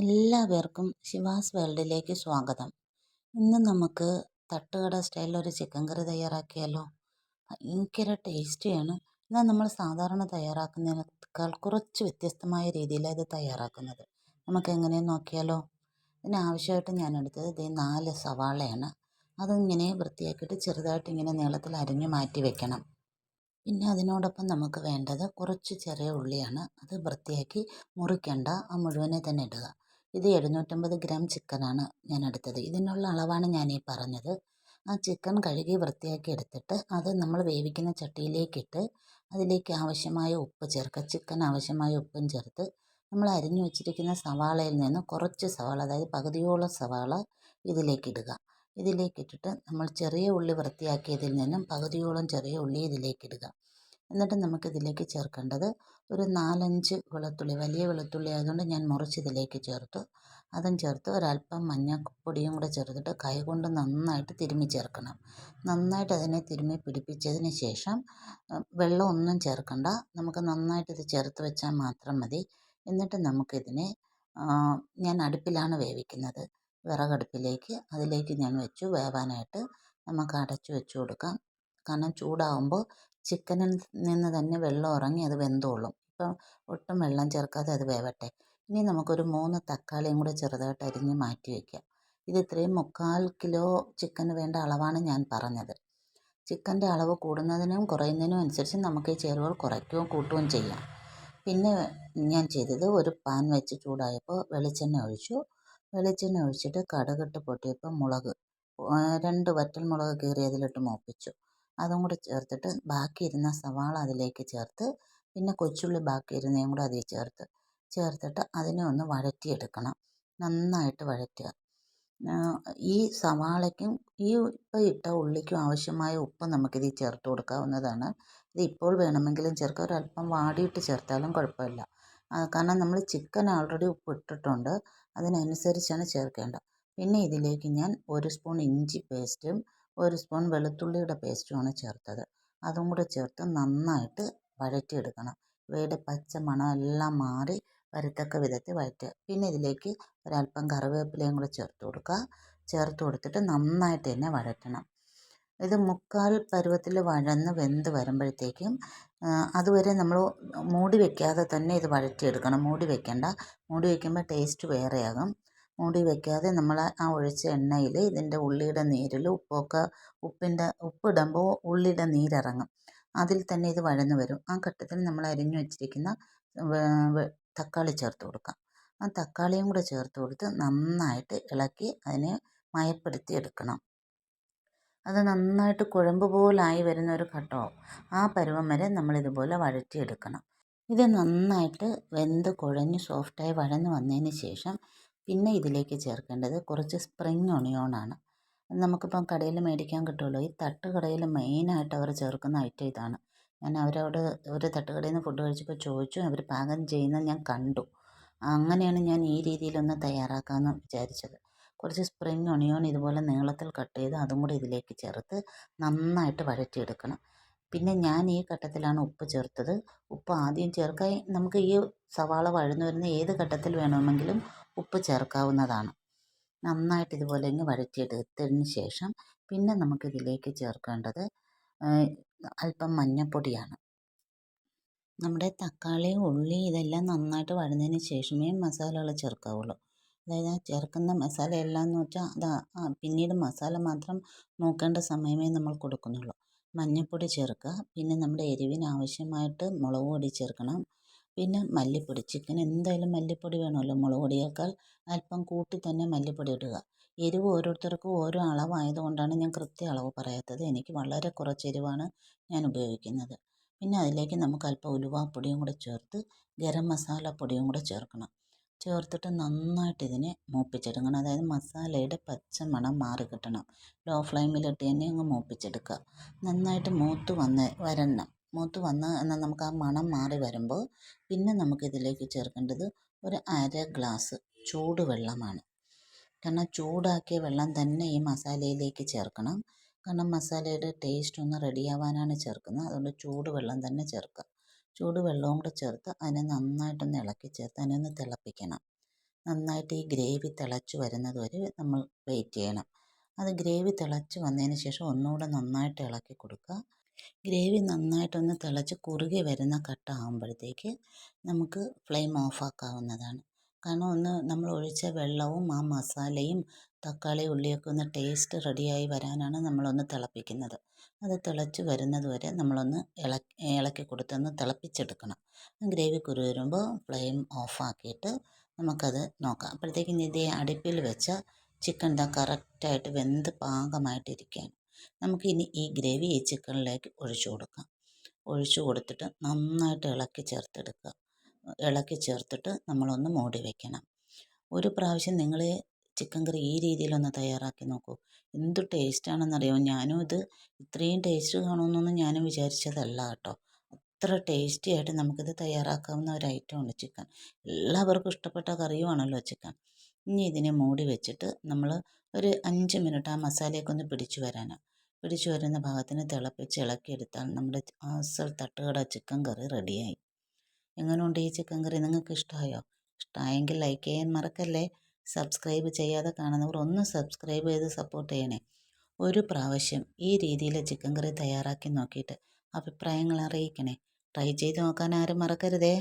എല്ലാവർക്കും ശിവാസ് വേൾഡിലേക്ക് സ്വാഗതം. ഇന്ന് നമുക്ക് തട്ടുകട സ്റ്റൈലിൽ ഒരു ചിക്കൻ കറി തയ്യാറാക്കിയാലോ? ഭയങ്കര ടേസ്റ്റിയാണ്. എന്നാൽ നമ്മൾ സാധാരണ തയ്യാറാക്കുന്നതിനേക്കാൾ കുറച്ച് വ്യത്യസ്തമായ രീതിയിലാണ് ഇത് തയ്യാറാക്കുന്നത്. നമുക്ക് എങ്ങനെയെന്ന് നോക്കിയാലോ? ഇതിനാവശ്യമായിട്ട് ഞാൻ എടുത്തത് ഇത് നാല് സവാളയാണ്. അതിങ്ങനെ വൃത്തിയാക്കിയിട്ട് ചെറുതായിട്ട് ഇങ്ങനെ നീളത്തിൽ അരിഞ്ഞു മാറ്റി വെക്കണം. പിന്നെ അതിനോടൊപ്പം നമുക്ക് വേണ്ടത് കുറച്ച് ചെറിയ ഉള്ളിയാണ്. അത് വൃത്തിയാക്കി മുറിക്കേണ്ട. ആ മുഴുവനെ തന്നെ ഇടുക. ഇത് എഴുന്നൂറ്റമ്പത് ഗ്രാം ചിക്കനാണ് ഞാൻ എടുത്തത്. ഇതിനുള്ള അളവാണ് ഞാൻ ഈ പറഞ്ഞത്. ആ ചിക്കൻ കഴുകി വൃത്തിയാക്കി എടുത്തിട്ട് അത് നമ്മൾ വേവിക്കുന്ന ചട്ടിയിലേക്കിട്ട് അതിലേക്ക് ആവശ്യമായ ഉപ്പ് ചേർക്കുക. ചിക്കൻ ആവശ്യമായ ഉപ്പും ചേർത്ത് നമ്മൾ അരിഞ്ഞു വെച്ചിരിക്കുന്ന സവാളയിൽ നിന്ന് കുറച്ച് സവാള അതായത് പകുതിയോളം സവാള ഇതിലേക്കിടുക ഇതിലേക്കിട്ടിട്ട് നമ്മൾ ചെറിയ ഉള്ളി വൃത്തിയാക്കിയതിൽ നിന്നും പകുതിയോളം ചെറിയ ഉള്ളി ഇതിലേക്കിടുക എന്നിട്ട് നമുക്കിതിലേക്ക് ചേർക്കേണ്ടത് ഒരു നാലഞ്ച് വെളുത്തുള്ളി വലിയ വെളുത്തുള്ളി ആയതുകൊണ്ട് ഞാൻ മുറിച്ച് ഇതിലേക്ക് ചേർത്തു. അതും ചേർത്ത് ഒരല്പം മഞ്ഞൾപ്പൊടിയും കൂടെ ചേർത്തിട്ട് കൈ കൊണ്ട് നന്നായിട്ട് തിരുമ്മി ചേർക്കണം. നന്നായിട്ട് അതിനെ തിരുമ്മി പിടിപ്പിച്ചതിന് ശേഷം വെള്ളം ഒന്നും ചേർക്കണ്ട. നമുക്ക് നന്നായിട്ട് ഇത് ചേർത്ത് വെച്ചാൽ മാത്രം മതി. എന്നിട്ട് നമുക്കിതിനെ ഞാൻ അടുപ്പിലാണ് വേവിക്കുന്നത്. വിറകടുപ്പിലേക്ക് അതിലേക്ക് ഞാൻ വെച്ചു. വേവാനായിട്ട് നമുക്ക് അടച്ചു വെച്ചു കൊടുക്കാം. കാരണം ചൂടാവുമ്പോൾ ചിക്കനിൽ നിന്ന് തന്നെ വെള്ളം ഇറങ്ങി അത് വെന്തോളും. ഇപ്പം ഒട്ടും വെള്ളം ചേർക്കാതെ അത് വേവട്ടെ. ഇനി നമുക്കൊരു മൂന്ന് തക്കാളിയും കൂടെ ചെറുതായിട്ട് അരിഞ്ഞ് മാറ്റി വയ്ക്കാം ഇത് ഇത്രയും മുക്കാൽ കിലോ ചിക്കന് വേണ്ട അളവാണ് ഞാൻ പറഞ്ഞത്. ചിക്കന്റെ അളവ് കൂടുന്നതിനും കുറയുന്നതിനും അനുസരിച്ച് നമുക്ക് ഈ ചേരുവകൾ കുറയ്ക്കുകയും കൂട്ടുകയും ചെയ്യാം. പിന്നെ ഞാൻ ചെയ്തത് ഒരു പാൻ വെച്ച് ചൂടായപ്പോൾ വെളിച്ചെണ്ണ ഒഴിച്ചു. വെളിച്ചെണ്ണ ഒഴിച്ചിട്ട് കടുകിട്ട് പൊട്ടിയപ്പോൾ മുളക് രണ്ട് വറ്റൽ മുളക് കീറി അതിലിട്ട് മൂപ്പിച്ചു. അതും കൂടെ ചേർത്തിട്ട് ബാക്കി ഇരുന്ന സവാള അതിലേക്ക് ചേർത്ത് പിന്നെ കൊച്ചുള്ളി ബാക്കി ഇരുന്നതും കൂടെ അതിൽ ചേർത്ത്. ചേർത്തിട്ട് അതിനെ ഒന്ന് വഴറ്റിയെടുക്കണം. നന്നായിട്ട് വഴറ്റുക. ഈ സവാളയ്ക്കും ഈ ഉപ്പ് ഇട്ട ഉള്ളിക്കും ആവശ്യമായ ഉപ്പ് നമുക്കിതിൽ ചേർത്ത് കൊടുക്കാവുന്നതാണ്. ഇത് ഇപ്പോൾ വേണമെങ്കിലും ചേർക്കാം. ഒരല്പം വാടിയിട്ട് ചേർത്താലും കുഴപ്പമില്ല. കാരണം നമ്മൾ ചിക്കൻ ഓൾറെഡി ഉപ്പ് ഇട്ടിട്ടുണ്ട്. അതിനനുസരിച്ചാണ് ചേർക്കേണ്ടത്. പിന്നെ ഇതിലേക്ക് ഞാൻ ഒരു സ്പൂൺ ഇഞ്ചി പേസ്റ്റും ഒരു സ്പൂൺ വെളുത്തുള്ളിയുടെ പേസ്റ്റുമാണ് ചേർത്തത്. അതും കൂടെ ചേർത്ത് നന്നായിട്ട് വഴറ്റിയെടുക്കണം. ഇവയുടെ പച്ച മണം എല്ലാം മാറി വരത്തക്ക വിധത്തിൽ വഴറ്റുക. പിന്നെ ഇതിലേക്ക് ഒരല്പം കറിവേപ്പിലയും കൂടെ ചേർത്ത് കൊടുക്കുക. ചേർത്ത് കൊടുത്തിട്ട് നന്നായിട്ട് തന്നെ വഴറ്റണം. ഇത് മുക്കാൽ പരുവത്തിൽ വഴന്ന് വെന്ത് വരുമ്പോഴത്തേക്കും അതുവരെ നമ്മൾ മൂടി വയ്ക്കാതെ തന്നെ ഇത് വഴറ്റിയെടുക്കണം. മൂടി വയ്ക്കണ്ട മൂടി വയ്ക്കുമ്പോൾ ടേസ്റ്റ് വേറെയാകും. മൂടി വയ്ക്കാതെ നമ്മൾ ആ ഒഴിച്ച എണ്ണയിൽ ഇതിന്റെ ഉള്ളിയുടെ നീരിൽ ഉപ്പൊക്കെ ഉപ്പിന്റെ ഉപ്പിടുമ്പോൾ ഉള്ളിയുടെ നീരിറങ്ങും. അതിൽ തന്നെ ഇത് വഴന്നു വരും. ആ ഘട്ടത്തിൽ നമ്മൾ അരിഞ്ഞു വെച്ചിരിക്കുന്ന തക്കാളി ചേർത്ത് കൊടുക്കാം. ആ തക്കാളിയും കൂടെ ചേർത്ത് കൊടുത്ത് നന്നായിട്ട് ഇളക്കി അതിനെ മയപ്പെടുത്തി എടുക്കണം. അത് നന്നായിട്ട് കുഴമ്പ് പോലായി വരുന്ന ഒരു ഘട്ടമാവും. ആ പരുവം വരെ നമ്മളിതുപോലെ വഴറ്റിയെടുക്കണം. ഇത് നന്നായിട്ട് വെന്ത് കുഴഞ്ഞ് സോഫ്റ്റായി വഴന്ന് വന്നതിന് ശേഷം പിന്നെ ഇതിലേക്ക് ചേർക്കേണ്ടത് കുറച്ച് സ്പ്രിങ് ഒണിയോണാണ് നമുക്കിപ്പം കടയിൽ മേടിക്കാൻ കിട്ടുമല്ലോ ഈ തട്ടുകടയിൽ മെയിനായിട്ട് അവർ ചേർക്കുന്ന ഐറ്റം ഇതാണ്. ഞാൻ അവരോട് ഒരു തട്ടുകടയിൽ നിന്ന് ഫുഡ് കഴിച്ചപ്പോൾ ചോദിച്ചു അവർ പാകം ചെയ്യുന്നത് ഞാൻ കണ്ടു. അങ്ങനെയാണ് ഞാൻ ഈ രീതിയിലൊന്ന് തയ്യാറാക്കാമെന്ന് വിചാരിച്ചത്. കുറച്ച് സ്പ്രിങ് ഒണിയോൺ ഇതുപോലെ നീളത്തിൽ കട്ട് ചെയ്ത് അതും കൂടി ഇതിലേക്ക് ചേർത്ത് നന്നായിട്ട് വഴറ്റിയെടുക്കണം. പിന്നെ ഞാൻ ഈ ഘട്ടത്തിലാണ് ഉപ്പ് ചേർത്തത്. ഉപ്പ് ആദ്യം ചേർക്കാൻ നമുക്ക് ഈ സവാള വഴന്നു വരുന്ന ഏത് ഘട്ടത്തിൽ വേണമെങ്കിലും ഉപ്പ് ചേർക്കാവുന്നതാണ്. നന്നായിട്ട് ഇതുപോലെ ഇങ്ങ് വഴറ്റിയെടുത്തതിന് ശേഷം പിന്നെ നമുക്ക് ഇതിലേക്ക് ചേർക്കേണ്ടത് അല്പം മഞ്ഞപ്പൊടിയാണ്. നമ്മുടെ തക്കാളി ഉള്ളി ഇതെല്ലാം നന്നായിട്ട് വഴന്നതിന് ശേഷമേ മസാലകൾ ചേർക്കാവുള്ളൂ. അതായത് ചേർക്കുന്ന മസാല എല്ലാം എന്ന് വെച്ചാൽ അത് പിന്നീട് മസാല മാത്രം നോക്കേണ്ട സമയമേ നമ്മൾ കൊടുക്കുന്നുള്ളൂ. മഞ്ഞൾപ്പൊടി ചേർക്കുക. പിന്നെ നമ്മുടെ എരിവിന് ആവശ്യമായിട്ട് മുളക് പൊടി ചേർക്കണം. പിന്നെ മല്ലിപ്പൊടി. ചിക്കൻ എന്തായാലും മല്ലിപ്പൊടി വേണമല്ലോ മുളക് പൊടിയേക്കാൾ അല്പം കൂട്ടി തന്നെ മല്ലിപ്പൊടി ഇടുക. എരിവ് ഓരോരുത്തർക്കും ഓരോ അളവായതുകൊണ്ടാണ് ഞാൻ കൃത്യ അളവ് പറയാത്തത്. എനിക്ക് വളരെ കുറച്ച് എരിവാണ് ഞാൻ ഉപയോഗിക്കുന്നത്. പിന്നെ അതിലേക്ക് നമുക്ക് അല്പം ഉലുവാപ്പൊടിയും കൂടെ ചേർത്ത് ഗരം മസാലപ്പൊടിയും കൂടെ ചേർക്കണം. ചേർത്തിട്ട് നന്നായിട്ട് ഇതിനെ മൂപ്പിച്ചെടുക്കണം. അതായത് മസാലയുടെ പച്ച മണം മാറി കിട്ടണം. ലോ ഫ്ലെയിമിലിട്ട് തന്നെ അങ്ങ് മൂപ്പിച്ചെടുക്കുക. നന്നായിട്ട് മൂത്ത് വന്ന് വരണം. മൂത്ത് വന്ന് എന്നാൽ നമുക്ക് ആ മണം മാറി വരുമ്പോൾ പിന്നെ നമുക്കിതിലേക്ക് ചേർക്കേണ്ടത് ഒരു അര ഗ്ലാസ് ചൂടുവെള്ളമാണ് കാരണം ചൂടാക്കിയ വെള്ളം തന്നെ ഈ മസാലയിലേക്ക് ചേർക്കണം. കാരണം മസാലയുടെ ടേസ്റ്റ് ഒന്ന് റെഡിയാവാനാണ് ചേർക്കുന്നത്. അതുകൊണ്ട് ചൂടുവെള്ളം തന്നെ ചേർക്കുക. ചൂടുവെള്ളവും കൂടെ ചേർത്ത് അതിനെ നന്നായിട്ടൊന്ന് ഇളക്കി ചേർത്ത് അതിനെ ഒന്ന് തിളപ്പിക്കണം. നന്നായിട്ട് ഈ ഗ്രേവി തിളച്ച് വരുന്നത് വരെ നമ്മൾ വെയിറ്റ് ചെയ്യണം. അത് ഗ്രേവി തിളച്ച് വന്നതിന് ശേഷം ഒന്നുകൂടെ നന്നായിട്ട് ഇളക്കി കൊടുക്കുക. ഗ്രേവി നന്നായിട്ടൊന്ന് തിളച്ച് കുറുകി വരുന്ന കട്ട ആകുമ്പോഴത്തേക്ക് നമുക്ക് ഫ്ലെയിം ഓഫാക്കാവുന്നതാണ്. കാരണം ഒന്ന് നമ്മൾ ഒഴിച്ച വെള്ളവും ആ മസാലയും തക്കാളി ഉള്ളിയൊക്കെ ഒന്ന് ടേസ്റ്റ് റെഡിയായി വരാനാണ് നമ്മളൊന്ന് തിളപ്പിക്കുന്നത്. അത് തിളച്ച് വരുന്നത് വരെ നമ്മളൊന്ന് ഇളക്കി ഇളക്കി കൊടുത്തൊന്ന് തിളപ്പിച്ചെടുക്കണം. ഗ്രേവി കുരു വരുമ്പോൾ ഫ്ലെയിം ഓഫാക്കിയിട്ട് നമുക്കത് നോക്കാം. അപ്പോഴത്തേക്കും ഇതേ അടുപ്പിൽ വെച്ച ചിക്കൻ ദാ കറക്റ്റായിട്ട് വെന്ത് പാകമായിട്ടിരിക്കുകയാണ്. നമുക്കിനി ഈ ഗ്രേവി ഈ ചിക്കനിലേക്ക് ഒഴിച്ചു കൊടുക്കാം. ഒഴിച്ചു കൊടുത്തിട്ട് നന്നായിട്ട് ഇളക്കി ചേർത്തെടുക്കുക. ഇളക്കി ചേർത്തിട്ട് നമ്മളൊന്ന് മൂടി വയ്ക്കണം ഒരു പ്രാവശ്യം നിങ്ങൾ ചിക്കൻ കറി ഈ രീതിയിലൊന്ന് തയ്യാറാക്കി നോക്കൂ. എന്ത് അറിയോ? ഞാനും ഇത് ഇത്രയും ടേസ്റ്റ് കാണുമെന്നൊന്നും ഞാനും വിചാരിച്ചതല്ല കേട്ടോ. അത്ര ടേസ്റ്റി ആയിട്ട് നമുക്കിത് തയ്യാറാക്കാവുന്ന ഒരു ഐറ്റമാണ് ചിക്കൻ. എല്ലാവർക്കും ഇഷ്ടപ്പെട്ട കറിയുമാണല്ലോ ചിക്കൻ. ഇനി ഇതിനെ മൂടി വെച്ചിട്ട് നമ്മൾ ഒരു അഞ്ച് മിനിറ്റ് ആ മസാലയൊക്കെ ഒന്ന് പിടിച്ചു വരാനാണ് പിടിച്ചു വരുന്ന ഭാഗത്തിന് തിളപ്പിച്ച് ഇളക്കിയെടുത്താൽ നമ്മുടെ അസൽ തട്ടുകട ചിക്കൻ കറി റെഡിയായി. എങ്ങനെയുണ്ട് ഈ ചിക്കൻ കറി? നിങ്ങൾക്ക് ഇഷ്ടമായോ ഇഷ്ടമായെങ്കിൽ ലൈക്ക് ചെയ്യാൻ മറക്കല്ലേ? സബ്സ്ക്രൈബ് ചെയ്യാതെ കാണുന്നവർ ഒന്ന് സബ്സ്ക്രൈബ് ചെയ്ത് സപ്പോർട്ട് ചെയ്യണേ. ഒരു പ്രാവശ്യം ഈ രീതിയിൽ ചിക്കൻ കറി തയ്യാറാക്കി നോക്കിയിട്ട് അഭിപ്രായങ്ങൾ അറിയിക്കണേ. ട്രൈ ചെയ്ത് നോക്കാൻ ആരും മറക്കരുതേ.